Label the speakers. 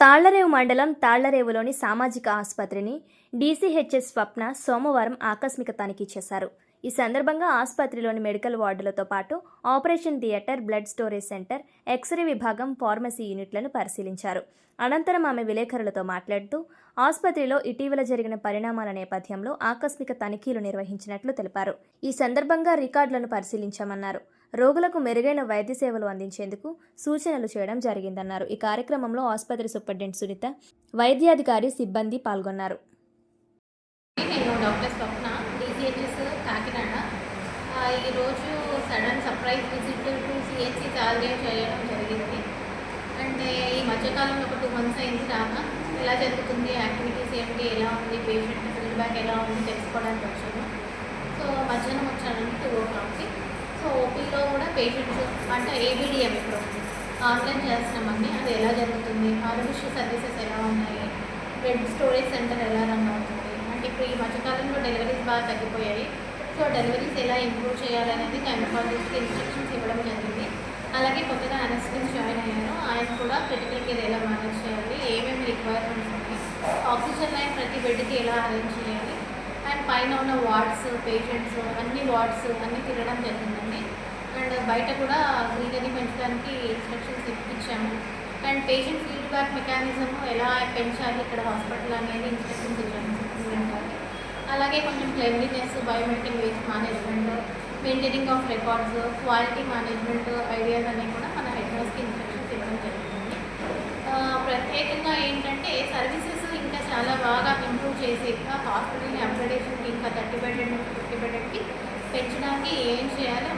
Speaker 1: తాళ్ళరేవు మండలం తాళ్ళరేవులోని సామాజిక ఆసుపత్రిని డీసీహెచ్ఎస్ స్వప్న సోమవారం ఆకస్మిక తనిఖీ చేశారు. ఈ సందర్భంగా ఆసుపత్రిలోని మెడికల్ వార్డులతో పాటు operation theatre blood storage centre x-ray విభాగం ఫార్మసీ యూనిట్లను పరిశీలించారు. అనంతరం ఆమె విలేకరులతో మాట్లాడుతూ ఆసుపత్రిలో ఇటీవల జరిగిన పరిణామాల నేపథ్యంలో ఆకస్మిక తనిఖీలు నిర్వహించినట్లు తెలిపారు. ఈ సందర్భంగా రికార్డులను పరిశీలించామన్నారు. రోగులకు మెరుగైన వైద్య సేవలు అందించేందుకు సూచనలు చేయడం జరిగిందన్నారు. ఈ కార్యక్రమంలో ఆసుపత్రి సూపరింటెండెంట్ సునీత వైద్యాధికారి సిబ్బంది పాల్గొన్నారు.
Speaker 2: నేను డాక్టర్ స్వప్న డిసిహెచ్ఎస్ కాకినాడ. ఈరోజు sudden surprise visit to CHC తాల్డే చేయడం జరిగింది. అంటే ఈ మధ్యకాలంలో ఒక టూ మంత్స్ అయింది రాక ఎలా జరుగుతుంది యాక్టివిటీస్ ఏంటి ఎలా ఉంది పేషెంట్ ఫీడ్బ్యాక్ ఎలా ఉంది తెలుసుకోవడానికి వచ్చాను సో మధ్యాహ్నం వచ్చానండి టూ ఓ క్లాక్కి సో ఓపీలో కూడా పేషెంట్స్ అంటే ఏబిడిఎం ఇప్పుడు. ఆన్లైన్ చేస్తున్నామండి. అది ఎలా జరుగుతుంది? ఆరోగ్య సర్వీసెస్ ఎలా ఉన్నాయి? బ్లడ్ స్టోరేజ్ సెంటర్ ఎలా రన్ అవుతుంది? అంటే ఇప్పుడు ఈ మధ్యకాలంలో డెలివరీస్ బాగా తగ్గిపోయాయి. సో డెలివరీస్ ఎలా ఇంప్రూవ్ చేయాలనేది గైనకాలజిస్ట్కి ఇన్స్ట్రక్షన్స్ ఇవ్వడం జరిగింది. అలాగే కొత్తగా అనస్థిస్ట్ జాయిన్ అయ్యాను ఆయన కూడా క్రిటికల్ కేర్ ఎలా మేనేజ్ చేయాలి? ఏమేమి రిక్వైర్మెంట్స్ ఉన్నాయి? ఆక్సిజన్ లైన్ ప్రతి బెడ్కి ఎలా అరేంజ్ చేయాలి? అండ్ పైన ఉన్న వార్డ్స్ పేషెంట్స్ అన్ని వార్డ్స్ అన్నీ తిరగడం జరిగిందండి. బయట కూడా గ్రీనరీ పెంచడానికి ఇన్స్ట్రక్షన్స్ ఇప్పించాము. అండ్ పేషెంట్ ఫీడ్బ్యాక్ మెకానిజం ఎలా పెంచాలి ఇక్కడ హాస్పిటల్ అనేది ఇన్స్ట్రక్షన్స్ ఇచ్చాము అలాగే కొంచెం cleanliness biometric waste management maintaining of records quality management ideas అనేవి కూడా మన హెడ్ నర్స్కి ఇన్స్ట్రక్షన్స్ ఇవ్వడం జరుగుతుంది. ప్రత్యేకంగా ఏంటంటే సర్వీసెస్ ఇంకా చాలా బాగా ఇంప్రూవ్ చేసి హాస్పిటల్ని అప్గ్రేడేషన్కి ఇంకా థర్టీ బెడ్ ఫిఫ్టీ బెడ్కి పెంచడానికి ఏం చేయాలి